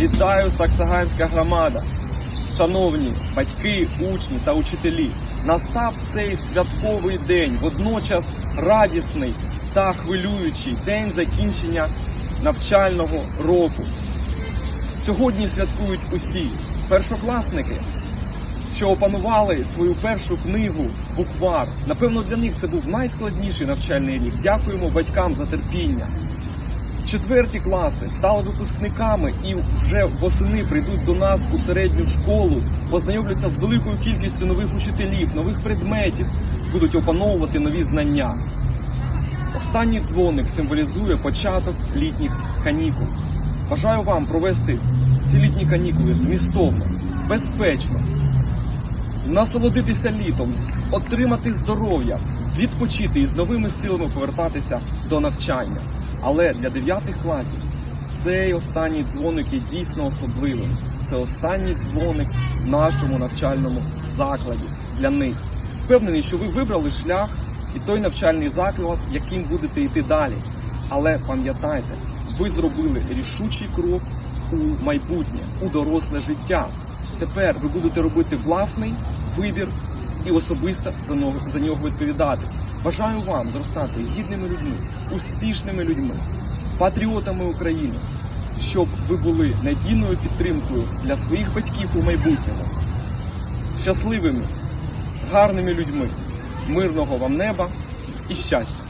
Вітаю Саксаганська громада, шановні батьки, учні та учителі. Настав цей святковий день, водночас радісний та хвилюючий день закінчення навчального року. Сьогодні святкують усі першокласники, що опанували свою першу книгу Буквар. Напевно, для них це був найскладніший навчальний рік. Дякуємо батькам за терпіння. Четверті класи стали випускниками і вже восени прийдуть до нас у середню школу, познайомляться з великою кількістю нових учителів, нових предметів, будуть опановувати нові знання. Останній дзвоник символізує початок літніх канікул. Бажаю вам провести ці літні канікули змістовно, безпечно, насолодитися літом, отримати здоров'я, відпочити і з новими силами повертатися до навчання. Але для дев'ятих класів цей останній дзвоник є дійсно особливим. Це останній дзвоник в нашому навчальному закладі для них. Впевнений, що ви вибрали шлях і той навчальний заклад, яким будете йти далі. Але пам'ятайте, ви зробили рішучий крок у майбутнє, у доросле життя. Тепер ви будете робити власний вибір і особисто за нього відповідати. Бажаю вам зростати гідними людьми, успішними людьми, патріотами України, щоб ви були надійною підтримкою для своїх батьків у майбутньому, щасливими, гарними людьми, мирного вам неба і щастя.